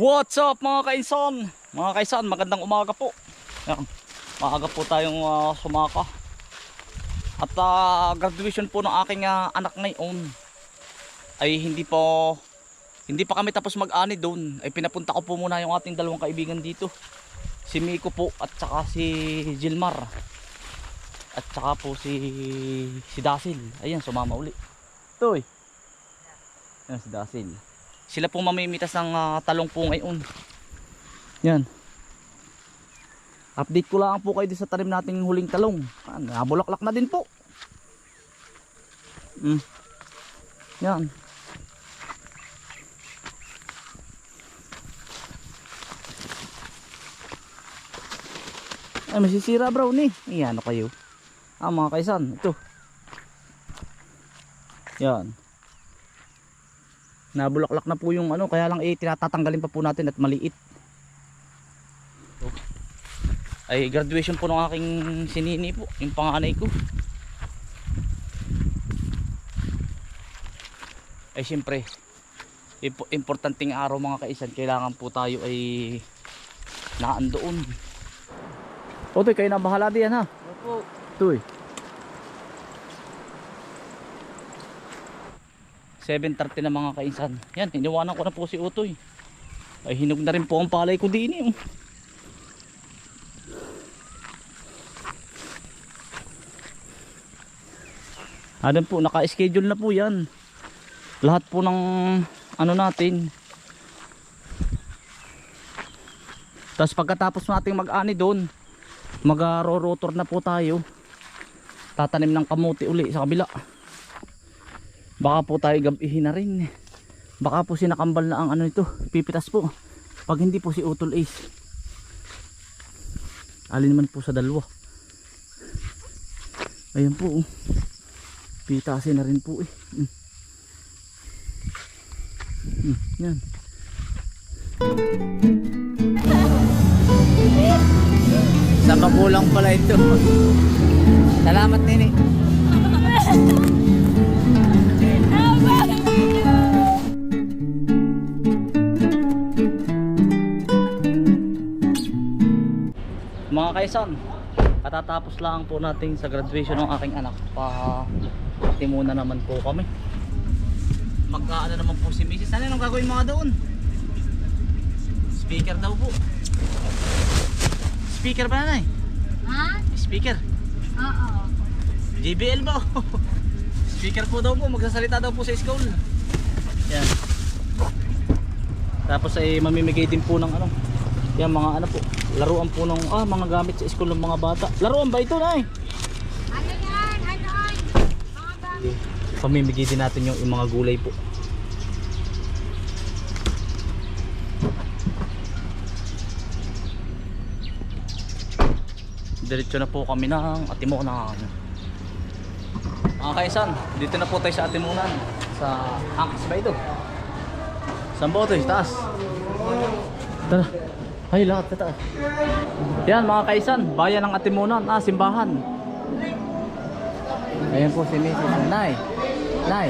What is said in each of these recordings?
What's up mga kainsan? Mga kainsan, magandang umaga po. Yan. Maaga po tayong ah, sumaka. At ah, graduation po ng aking ah, anak ngayon ay hindi po hindi pa kami tapos mag-ani doon. Ay pinapunta ko po muna yung ating dalawang kaibigan dito. Si Miko po at saka si Gilmar. At saka po si si Dasil. Ayan, sumama uli. Toy. Ayan si Dasil. Sila po mamimitas ng ah, talong po ngayon. Yan. Update ko lang po kayo sa tanim nating huling talong. Ah, nabulaklak na din po. Mm. Yan. Ay, masisira bro ni. Ayan, ano kayo? Ah, mga kaisan, ito. Yan. Nabulaklak na po yung ano, kaya lang eh tinatatanggalin pa po natin at maliit. Ay graduation po ng aking sinini po, yung panganay ko. Ay siyempre, impo- importanteng araw mga kaisan, kailangan po tayo ay naandoon. Otoy, kayo na bahala diyan ha. Opo. Tuy. 7.30 na mga kainsan. Yan, iniwanan ko na po si Utoy. Ay hinog na rin po ang palay ko din eh. Adam po, naka-schedule na po yan. Lahat po ng ano natin. Tapos pagkatapos nating mag-ani doon, mag-rotor na po tayo. Tatanim ng kamuti uli sa kabila. Baka po tayo gabihin na rin. Baka po sinakambal na ang ano ito, pipitas po. Pag hindi po si Utol Ace. Alin man po sa dalawa. Ayun po. oh. Pitasin na rin po eh. Mm. Yan. Sa magulang pala ito. Salamat nini. Kaisan, katatapos lang po natin sa graduation ng aking anak. Pa timuna naman po kami. Magkaano naman po si Mrs. Ano yung gagawin mga doon? Speaker daw po. Speaker ba na Ha? Speaker. Oo. JBL ba? Speaker po daw po, magsasalita daw po sa school. Yan. Tapos ay mamimigay din po ng ano. Yan mga ano po, laruan po ng ah, mga gamit sa school ng mga bata. Laruan ba ito, Nay? Ano yan? Ano? Mga gamit. Pamimigay din natin yung, yung mga gulay po. Diretso na po kami ng Atimonan. Mga kaisan, dito na po tayo sa Atimonan. Sa Angkas ba ito? Saan ba ito? Taas. Tara. Ay, lahat taas. Yan mga kaisan, bayan ng Atimonan. Ah, simbahan. Ayan po si Mrs. Nay. Nay.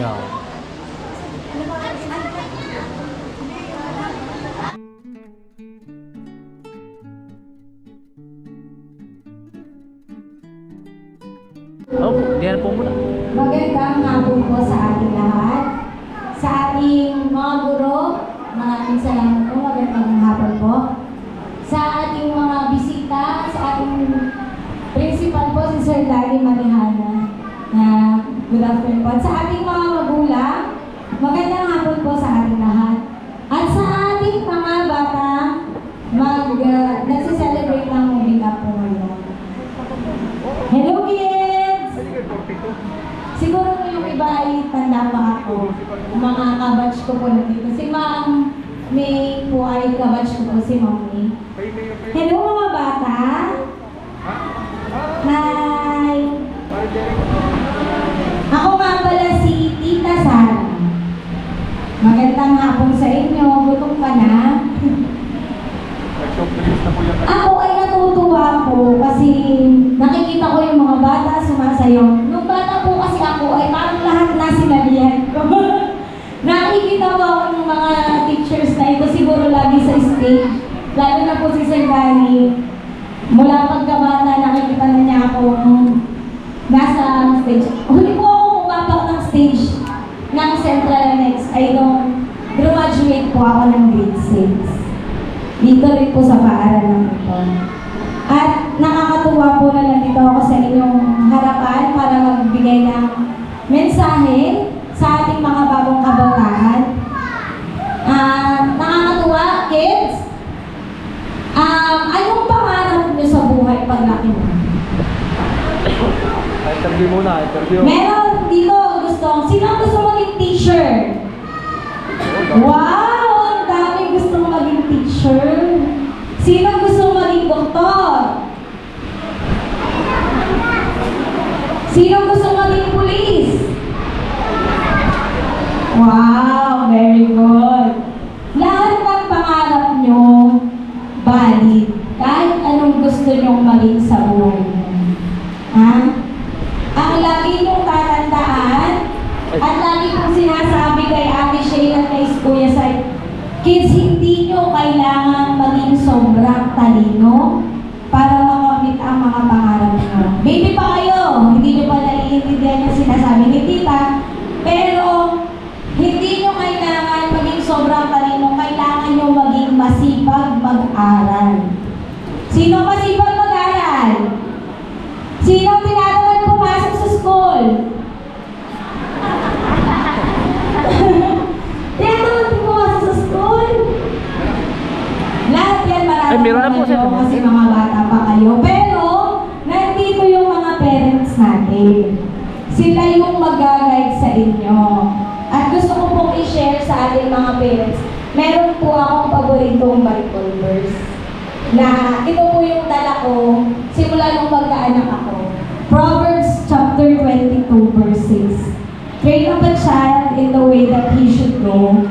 Yan. Opo, diyan po muna. Magandang hapon po sa ating lahat. Sa ating mga guro, maraming salamat po. Magandang hapon po. Sa ating mga bisita, sa ating principal po, si Sir Larry Marihana. Na good afternoon po. At sa ating mga magulang, magandang hapon po sa ating lahat. At sa ating mga bata, mag, uh, nagsiselebrate ng moving up po ngayon. Hello kids! Siguro po yung iba ay tanda pa ako. Mga kabatch ko po nandito. Si Ma'am May po ay kabatch ko po si Ma'am May. Hello mga bata! Hi! Ako nga pala si Tita Sara. Magandang hapon sa inyo. Gutom ka na? Ako ay natutuwa po kasi nakikita ko yung mga bata sumasayaw. Nung bata po kasi ako ay parang lahat na sinalihan ko. na nakikita po ako ng mga teachers na ito siguro lagi sa stage. Lalo na po si Sir Gary. Mula pagkabata, nakikita na niya ako nasa stage. Huli po ako pumapak ng stage ng Central Annex ay nung graduate po ako ng grade 6. Dito rin po sa paaralan ito. At nakakatuwa po na nandito ako sa inyong harapan para magbigay ng mensahe sa ating mga bagong kabataan. Ah, nakakatuwa, kids. Um, anong pangarap niyo sa mo? Interview muna, interview. Meron dito gusto, sino ang gusto maging teacher? Wow! Ang dami gusto maging teacher. Sino ang gusto maging doktor? Sino ang gusto maging pulis? Wow! Very good. Lahat ng pangarap nyo, valid. Kahit gusto nyong maging sa buhay. Ha? Ang lagi niyong tatandaan at lagi kong sinasabi kay Ate Shane at kay Kuya Sai, kids, hindi niyo kailangan maging sobrang talino para makamit ang mga pangarap niyo. Baby pa kayo, hindi niyo pa naiintindihan yung sinasabi ni Tita, pero hindi niyo kailangan maging sobrang talino, kailangan niyo maging masipag mag-aral. Sino masipag mag-aral? Sino tinatamad pumasok sa school? tinatamad pumasok sa school? Lahat yan marami Ay, meron na po, kasi mga bata pa kayo. Pero, nandito yung mga parents natin. Sila yung mag-guide sa inyo. At gusto ko pong i-share sa ating mga parents. Meron po akong paboritong Bible verse na ito Senhor.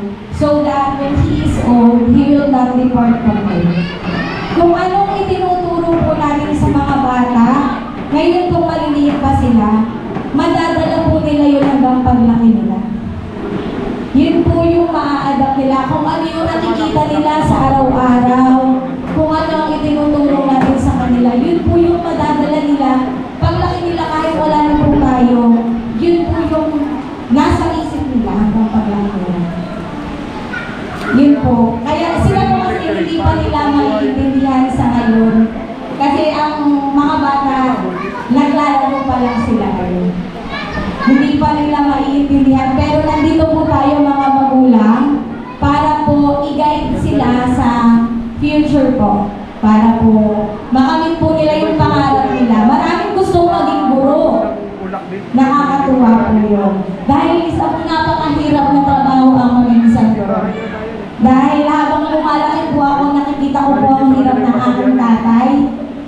Nakikita ko po ang hirap ng aking tatay.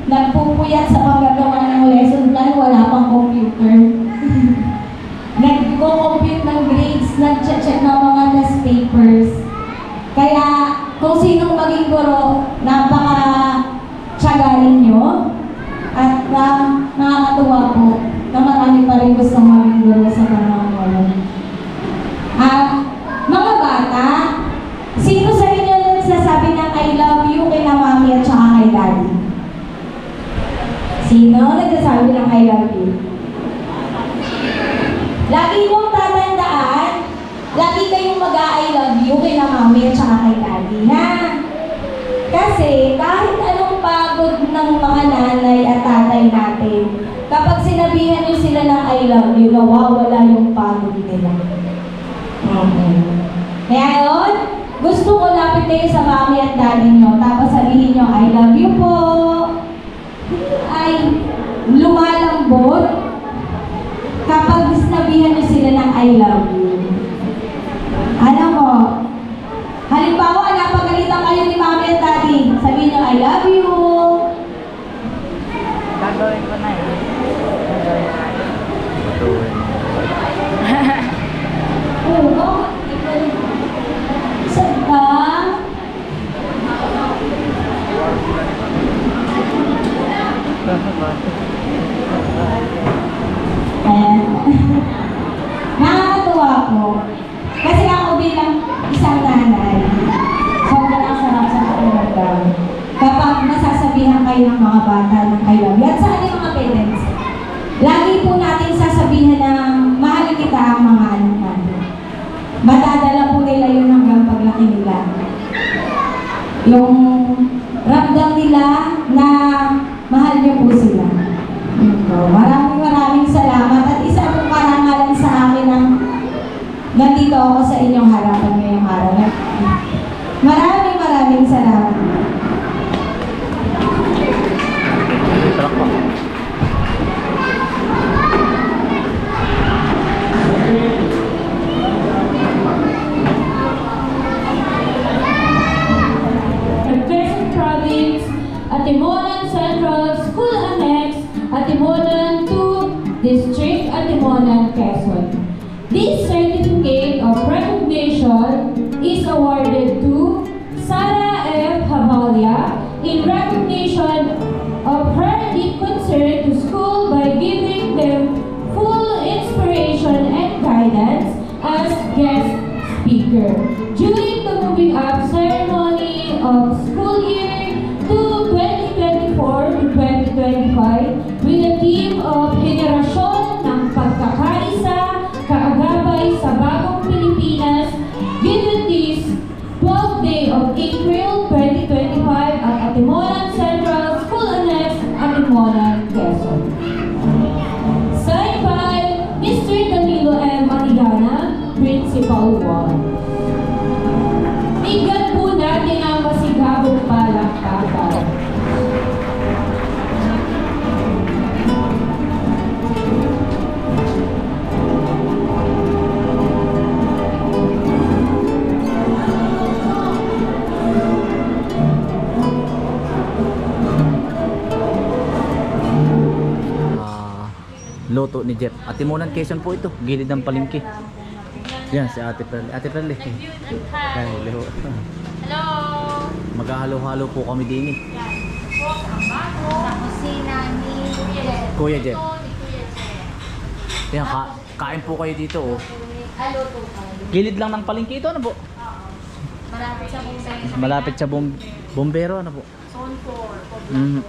Nagpupuyat sa paggagawa ng lesson plan, wala pang computer. Nagko-compute ng grades, nag-check ng mga test papers. Kaya kung sinong maging guro, napaka tiyagain nyo. At na, nakakatuwa po na marami pa rin gustong maging guro sa panahon ngayon. At mga bata, sino sa inyo nagsasabi ng I love you kay na mami at saka kay daddy? Sino nagsasabi ng I love you? Lagi mong tatandaan, lagi kayong mag-I love you kay na mami at saka kay daddy, ha? Kasi kahit anong pagod ng mga nanay at tatay natin, kapag sinabihan niyo sila ng I love you, nawawala yung pagod nila. Kaya yun, gusto ko lapit kayo sa mami at daddy nyo, tapos sabihin nyo, I love you po. Lumalambot kapag sinabihan nyo sila ng I love you. Alam mo, halimbawa, napagalitan kayo ni mami at daddy, sabihin nyo, I love you. Gagawin ko na yun. Oo, bakit? Saan ka? natutuwa ko. Kasi ako bilang isang nanay, sobrang ang sarap sa pakiramdam. Kapag nasasabihan kayo ng mga bata ng kayo, yan sa ating mga parents, lagi po natin sasabihan na mahal kita ang mga anak natin. Matadala po nila yun hanggang paglaki nila. Yung speaker. During the moving up ceremony of school year loto ni Jeff. Atimunan Quezon po ito. Gilid ng palengke. Yan si Ate Perle. Ate Perle. Hi. Hello. Hello! Maghahalo-halo po kami din eh. Sa kusina ni Jeff. Kuya Jeff. Yan, ka kain po kayo dito oh. Halo to kayo. Gilid lang ng palengke ito ano po? Malapit sa buong Malapit sa bom bombero ano po? Zone 4. Mm.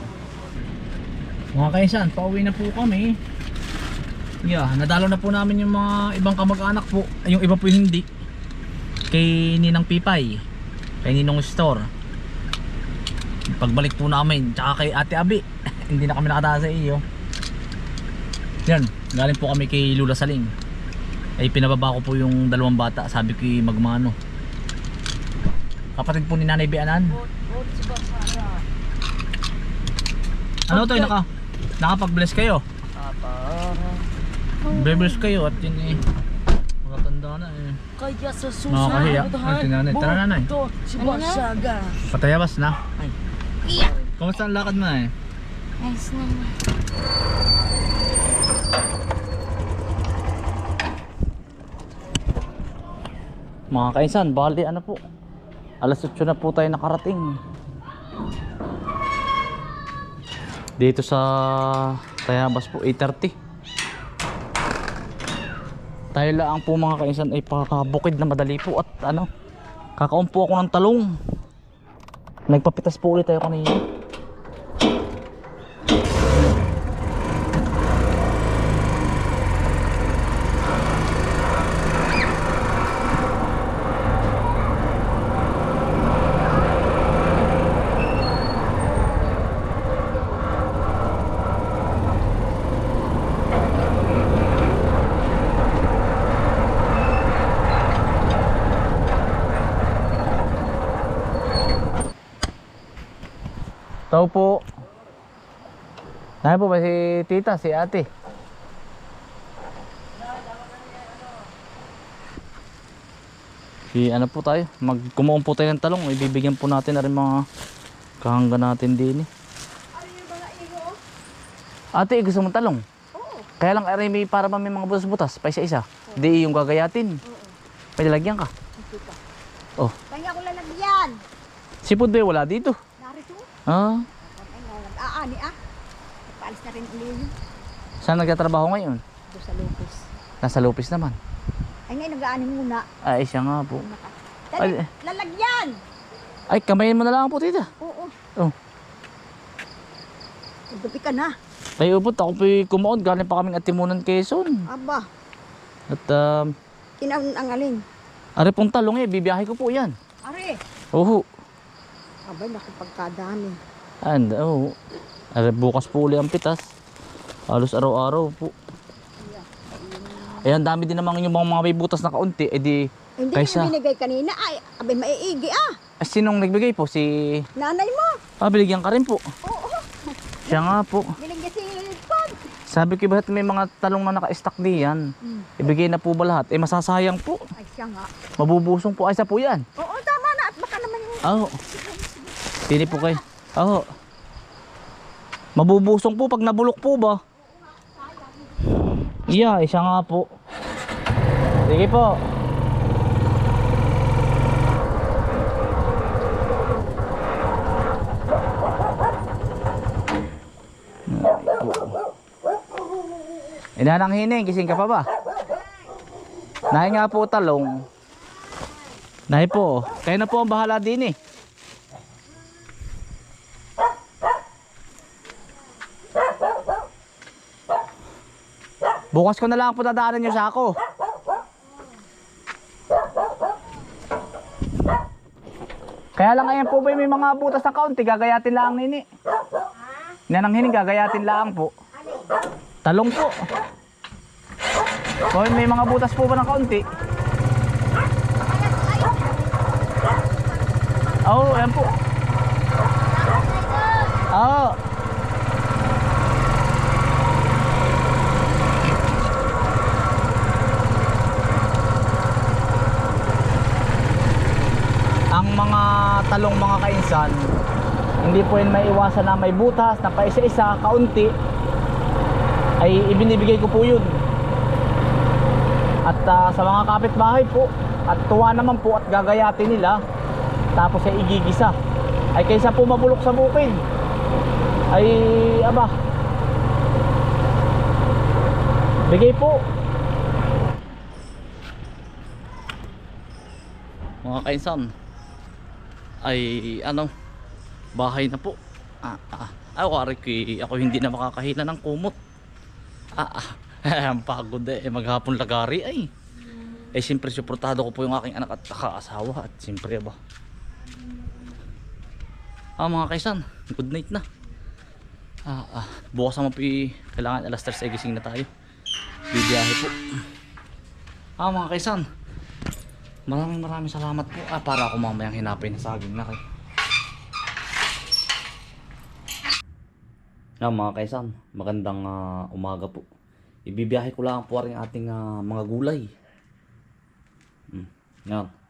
Mga kaisan, pauwi na po kami. Yeah, nadalo na po namin yung mga ibang kamag-anak po. Yung iba po hindi. Kay Ninang Pipay. Kay Ninong Store. Pagbalik po namin, tsaka kay Ate Abi. hindi na kami nakadaan sa iyo. Yan, galing po kami kay Lula Saling. Ay pinababa ko po yung dalawang bata. Sabi ko magmano. Kapatid po ni Nanay Bianan. Ano to, naka nakapag-bless kayo? Be-bless kayo at yun eh. Makatanda na eh. Kaya sa Nakakahiya. susunod, Ay, tinanay. Tara nanay. Ito, si Barsaga. Patayabas na. Iya! Kamusta ang lakad mo eh? Nice naman. Mga kaisan, bali ano po. Alas 8 na po tayo nakarating. Dito sa Tayabas po, 8.30. Tayo lang po mga kaisan ay pakakabukid na madali po at ano, kakaumpo ako ng talong. Nagpapitas po ulit tayo kanina. Tao po. Naya po ba si tita, si ate? Si ano po tayo, magkumuon po tayo ng talong, ibibigyan po natin na rin mga kahangga natin din eh. Ate, gusto mo talong? Kaya lang aray may para ba may mga butas-butas, pa isa-isa. Di yung gagayatin. Pwede lagyan ka. Oh, Kanya ko lalagyan. si Pudbe wala dito. Ah, nag-aani ah. Paalis na rin ulit saan nagtatrabaho ngayon? doon sa Lupis. Nasa Lopez naman. Ay, ngayon nag-aani muna. Ay, siya nga po. Ay. lalagyan! Ay, kamayin mo na lang po, tita. Oo. Oh. Gabi ka na. Ay upot, ako po'y kumaon. Galing pa kaming Atimunan, Quezon. Aba, At um, kinaun ang alin. ari pong talong eh, bibiyahe ko po yan. Are. Oo. Abay, naku, pagkadami. And. Ari bukas po uli ang pitas. Halos araw-araw po. Ayan, dami din naman yung mga, mga may butas na kaunti. Eh di, Hindi Kaysa- na binigay kanina. Ay, abay, maiigi ah. eh, sinong nagbigay po? Si... Nanay mo. Ah, binigyan ka rin po. Oo. Siya nga po. Binigyan si Pag. Sabi ko bakit may mga talong na naka-stack diyan? Hmm. Ibigay na po ba lahat? Eh masasayang po. Ay, siya nga. Mabubusong po. Ay, sa po yan. Oo, tama na. At baka naman yung... Oo. Pili po kayo. Oo. Mabubusong po pag nabulok po ba? Iya, isa nga po. Sige po. Inanang hining, gising ka pa ba? Nahi nga po talong. Nahi po, kayo na po ang bahala din eh. Bukas ko na lang po dadaanan yung sako. Kaya lang ayan po ba may mga butas na kaunti, gagayatin lang nini. Nanang hining gagayatin lang po. Talong po. Kung may mga butas po ba ng kaunti? Oo, oh, ayan po. Ang mga talong mga kainsan hindi po yun may iwasan na may butas na pa isa-isa, kaunti. Ay ibinibigay ko po yun. At ah, sa mga kapitbahay po at tuwa naman po at gagayatin nila tapos ay igigisa. Ay kaysa po mabulok sa bukid. Ay aba. Bigay po. Mga kainsan ay ano bahay na po. Ah, ah. ako ko ako hindi na makakahila ng kumot. Ah, ah. ang pagod eh maghapon lagari ay. Eh siyempre suportado ko po yung aking anak at kaasawa at siyempre ba? Ah mga kaisan good night na. Ah, ah. bukas naman po kailangan alas 3 ay gising na tayo. Bibiyahe po. Ah mga kaisan Maraming maraming salamat po. Ah, para ako mamayang hinapin na saging na kay. Yan mga kaisan, magandang ah, umaga po. Ibibiyahe ko lang po rin ating ah, mga gulay. Hmm. Yan.